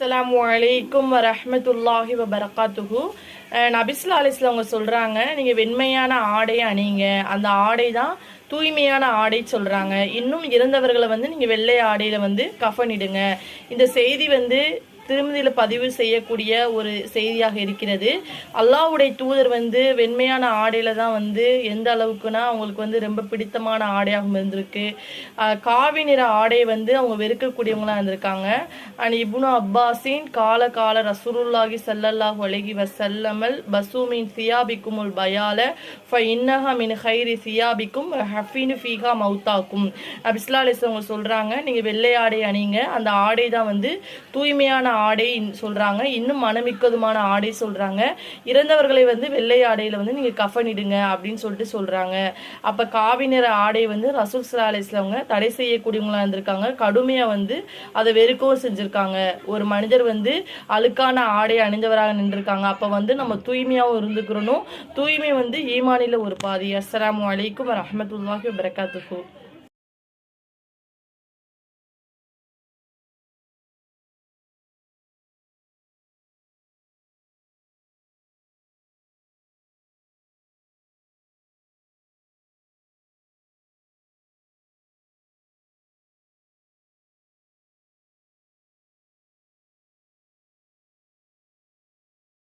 அஸ்லாம் வலைக்கும் வரமத்துல்லாஹி வபரகாத்துஹு. அஹ் நபிஸ்லா அலிஸ்ல அவங்க சொல்றாங்க நீங்க வெண்மையான ஆடை அணிங்க. அந்த ஆடை தான் தூய்மையான ஆடை சொல்றாங்க. இன்னும் இறந்தவர்களை வந்து நீங்க வெள்ளை ஆடையில வந்து கஃனிடுங்க இந்த செய்தி வந்து திருமதியில் பதிவு செய்யக்கூடிய ஒரு செய்தியாக இருக்கிறது. அல்லாவுடைய தூதர் வந்து வெண்மையான ஆடையில தான் வந்து எந்த அளவுக்குனா அவங்களுக்கு வந்து ரொம்ப பிடித்தமான ஆடையாகவும் இருந்திருக்கு. காவி நிற ஆடையை வந்து அவங்க வெறுக்கக்கூடியவங்களாக இருந்திருக்காங்க. அண்ட் இப்னு அப்பாஸின் கால கால ரசூலுல்லாஹி ஸல்லல்லாஹு அலைஹி வசல்லமல் பசூமின் சியாபிக்குமுல் பயால ஃப இன்னஹா மின் ஹைரி சியாபிக்கும் ஹஃபினு ஃபீகா மௌத்தாக்கும். அபிஸ்லா அலிஸ் அவங்க சொல்கிறாங்க நீங்கள் வெள்ளை ஆடை அணிங்க அந்த ஆடை தான் வந்து தூய்மையான ஆடை சொல்றாங்க. இன்னும் மனமிக்கதுமான ஆடை சொல்றாங்க. இறந்தவர்களை வந்து வெள்ளை ஆடையில வந்து நீங்க கஃனிடுங்க அப்படின்னு சொல்லிட்டு சொல்றாங்க. அப்ப காவி நிற ஆடை வந்து ரசூல் சல்லா அவங்க தடை செய்யக்கூடியவங்களா இருந்திருக்காங்க. கடுமையா வந்து அதை வெறுக்கவும் செஞ்சிருக்காங்க. ஒரு மனிதர் வந்து அழுக்கான ஆடை அணிந்தவராக நின்றுருக்காங்க. அப்ப வந்து நம்ம தூய்மையாகவும் இருந்துக்கிறணும். தூய்மை வந்து ஈமானில ஒரு பாதி. அஸ்ஸலாமு அலைக்கும் வரஹ்மத்துல்லாஹி வரகாத்துக்கும்